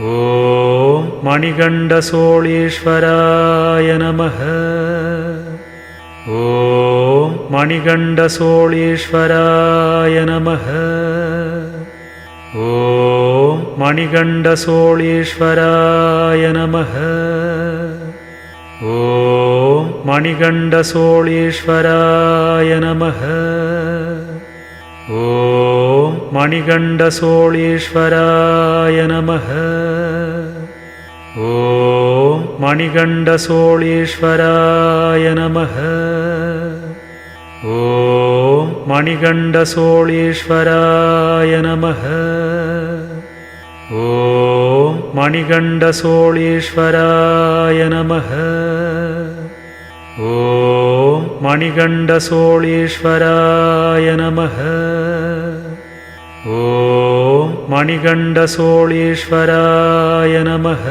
ॐ मणिकण्डसोळीश्वराय नमः। ॐ मणिकण्डसोळीश्वराय नमः। ॐ मणिकण्डसोळीश्वराय नमः। ॐ मणिकण्डसोळीश्वराय नमः। ॐ मणिकण्डसोळीश्वराय नमः ॐ मणिकण्डसोळीश्वराय नमः। ॐ मणिकण्डसोळीश्वराय नमः। ॐ मणिकण्डसोळीश्वराय नमः। ॐ मणिकण्डसोळीश्वराय नमः। ॐ मणिकण्डसोळीश्वराय नमः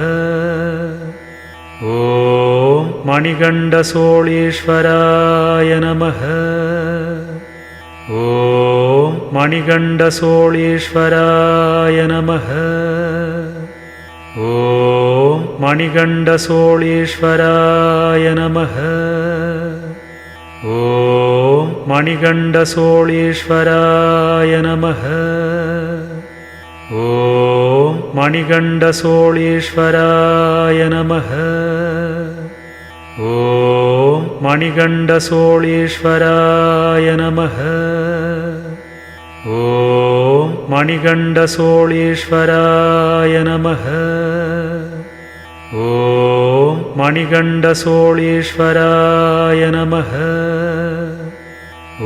ॐ मणिकण्डसोळीश्वराय नमः। ॐ मणिकण्डसोळीश्वराय नमः। ॐ मणिकण्डसोळीश्वराय नमः। ॐ मणिकण्डसोळीश्वराय नमः। ॐ मणिकण्डसोळीश्वराय नमः ॐ मणिकण्डसोळीश्वराय नमः। ॐ मणिकण्डसोळीश्वराय नमः। ॐ मणिकण्डसोळीश्वराय नमः। ॐ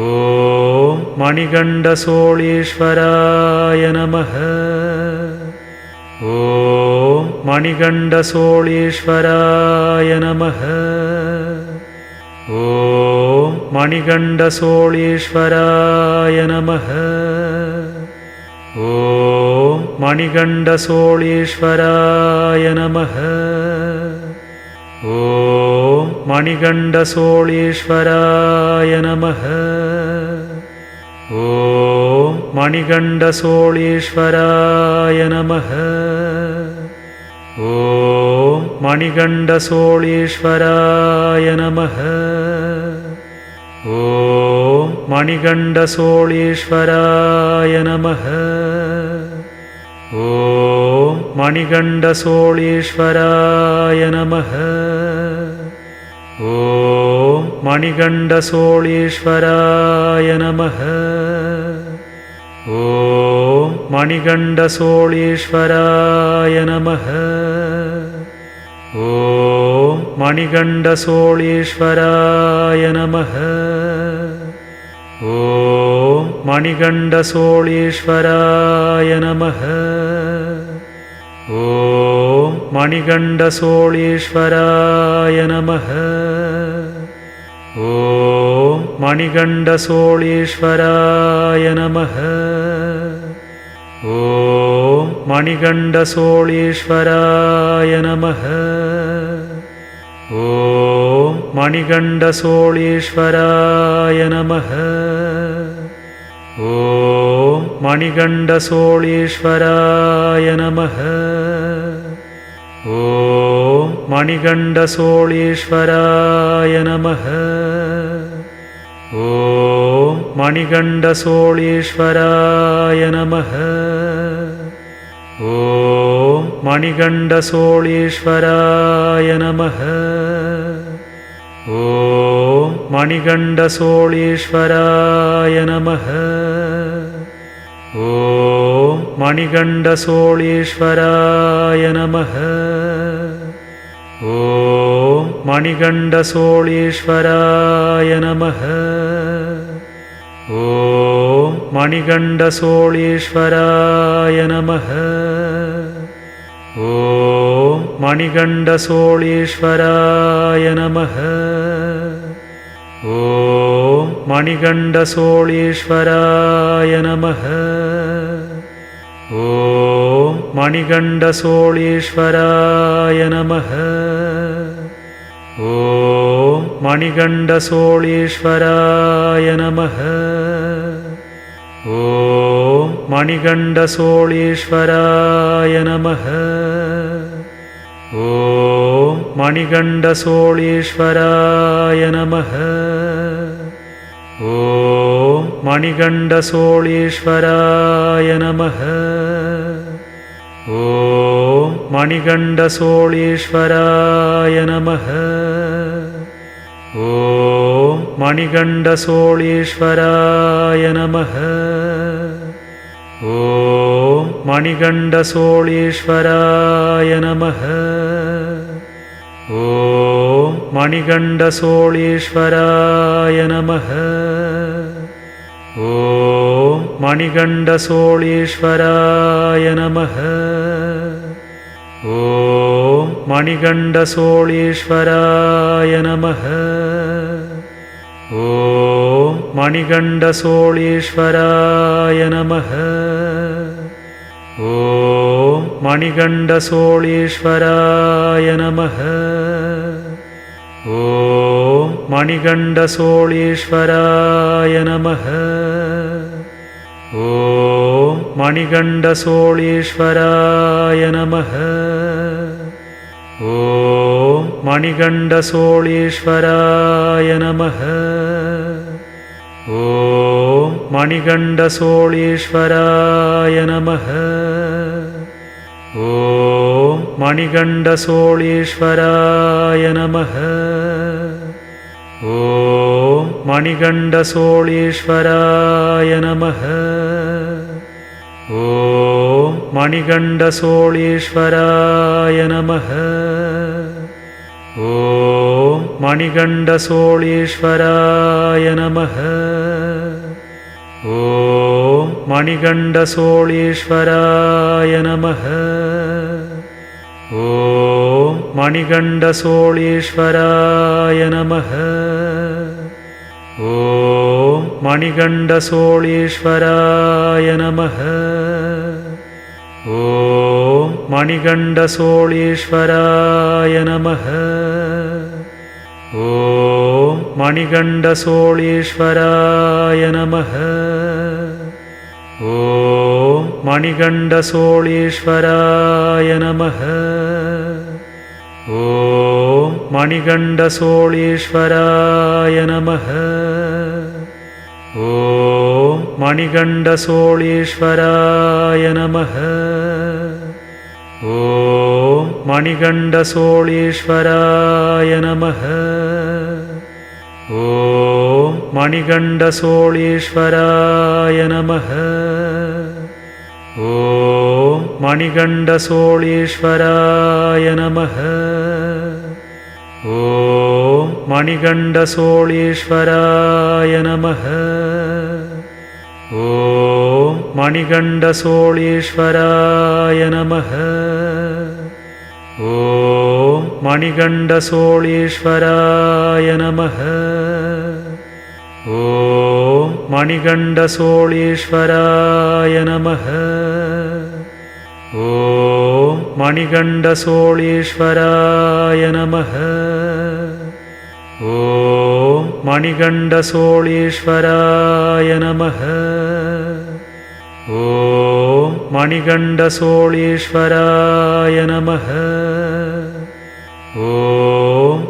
मणिकण्डसोळीश्वराय नमः। ॐ मणिकण्डसोळीश्वराय नमः ॐ मणिकण्डसोळीश्वराय नमः। ॐ मणिकण्डसोळीश्वराय नमः। ॐ मणिकण्डसोळीश्वराय नमः। ॐ मणिकण्डसोळीश्वराय नमः। ॐ मणिकण्डसोळीश्वराय नमः ॐ मणिकण्डसोळीश्वराय नमः। ॐ मणिकण्डसोळीश्वराय नमः। ॐ मणिकण्डसोळीश्वराय नमः। ॐ मणिकण्डसोळीश्वराय नमः। ॐ मणिकण्डसोळीश्वराय नमः ॐ मणिकण्डसोळीश्वराय नमः। ॐ मणिकण्डसोळीश्वराय नमः। ॐ मणिकण्डसोळीश्वराय नमः। ॐ मणिकण्डसोळीश्वराय नमः। ॐ मणिकण्डसोळीश्वराय नमः ॐ मणिकण्डसोळीश्वराय नमः। ॐ मणिकण्डसोळीश्वराय नमः। ॐ मणिकण्डसोळीश्वराय नमः। ॐ मणिकण्डसोळीश्वराय नमः। ॐ मणिकण्डसोळीश्वराय नमः ॐ मणिकण्डसोळीश्वराय नमः। ॐ मणिकण्डसोळीश्वराय नमः। ॐ मणिकण्डसोळीश्वराय नमः। ॐ मणिकण्डसोळीश्वराय नमः। ॐ मणिकण्डसोळीश्वराय नमः मणिगण्डसोळीश्वराय नमः। ॐ मणिगण्डसोळीश्वराय नमः। ॐ मणिगण्डसोळीश्वराय नमः। ॐ मणिगण्डसोळीश्वराय नमः। ॐ मणिगण्डसोळीश्वराय नमः। मणिगण्डसोळीश्वराय नमः। ॐ मणिगण्डसोळीश्वराय नमः। ॐ मणिगण्डसोळीश्वराय नमः। ॐ मणिगण्डसोळीश्वराय नमः। ॐ मणिगण्डसोळीश्वराय नमः मणिगण्डसोळीश्वराय नमः। ॐ मणिगण्डसोळीश्वराय नमः। ॐ मणिगण्डसोळीश्वराय नमः। ॐ मणिगण्डसोळीश्वराय नमः। ॐ मणिगण्डसोळीश्वराय नमः मणिगण्डसोळीश्वराय नमः। ॐ मणिगण्डसोळीश्वराय नमः। ॐ मणिगण्डसोळीश्वराय नमः। ॐ मणिगण्डसोळीश्वराय नमः। ॐ मणिगण्डसोळीश्वराय नमः मणिगण्डसोळीश्वराय नमः। ॐ मणिगण्डसोळीश्वराय नमः। ॐ मणिगण्डसोळीश्वराय नमः। ॐ मणिगण्डसोळीश्वराय नमः। ॐ मणिगण्डसोळीश्वराय नमः ॐ मणिगण्डसोळीश्वराय नमः। ॐ मणिगण्डसोळीश्वराय नमः। ॐ मणिगण्डसोळीश्वराय नमः। ॐ मणिगण्डसोळीश्वराय नमः। ॐ मणिगण्डसोळीश्वराय नमः मणिगण्डसोळीश्वराय नमः। ॐ मणिगण्डसोळीश्वराय नमः। ॐ मणिगण्डसोळीश्वराय नमः। ॐ मणिगण्डसोळीश्वराय नमः। ॐ मणिगण्डसोळीश्वराय नमः मणिगण्डसोळीश्वराय नमः। ॐ मणिगण्डसोळीश्वराय नमः। ॐ मणिगण्डसोळीश्वराय नमः। ॐ मणिगण्डसोळीश्वराय नमः। ॐ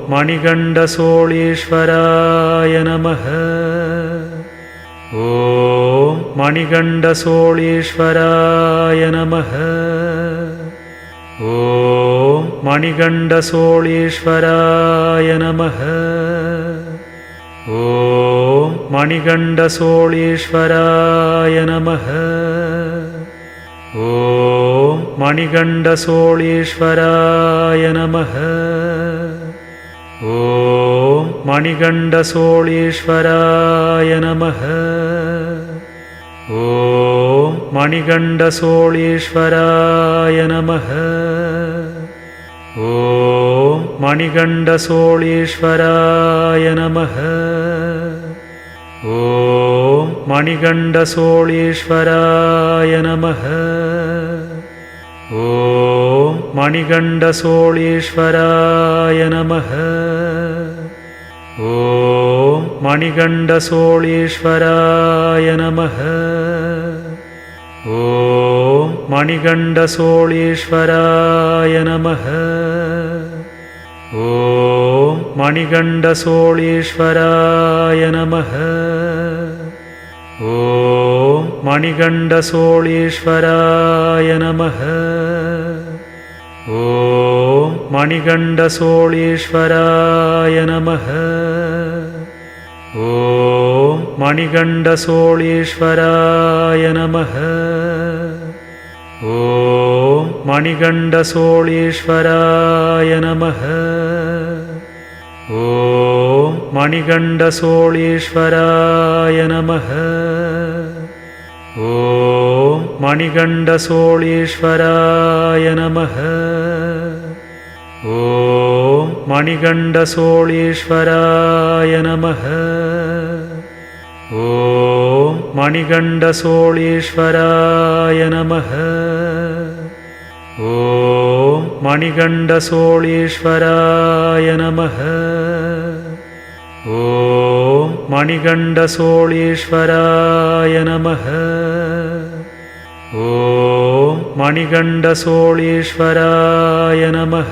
मणिगण्डसोळीश्वराय नमः ॐ मणिगण्डसोळीश्वराय नमः। ॐ मणिगण्डसोळीश्वराय नमः। ॐ मणिगण्डसोळीश्वराय नमः। ॐ मणिगण्डसोळीश्वराय नमः। ॐ मणिगण्डसोळीश्वराय नमः मणिगण्डसोळीश्वराय नमः। ॐ मणिगण्डसोळीश्वराय नमः। ॐ मणिगण्डसोळीश्वराय नमः। ॐ मणिगण्डसोळीश्वराय नमः। ॐ मणिगण्डसोळीश्वराय नमः ॐ मणिकण्डसोळीश्वराय नमः। ॐ मणिकण्डसोळीश्वराय नमः। ॐ मणिकण्डसोळीश्वराय नमः। ॐ मणिकण्डसोळीश्वराय नमः। ॐ मणिकण्डसोळीश्वराय नमः मणिकण्डसोळीश्वराय नमः। ॐ मणिकण्डसोळीश्वराय नमः। ॐ मणिकण्डसोळीश्वराय नमः। ॐ मणिकण्डसोळीश्वराय नमः। ॐ मणिकण्डसोळीश्वराय नमः मणिकण्डसोळीश्वराय नमः। ॐ मणिकण्डसोळीश्वराय नमः। ॐ मणिकण्डसोळीश्वराय नमः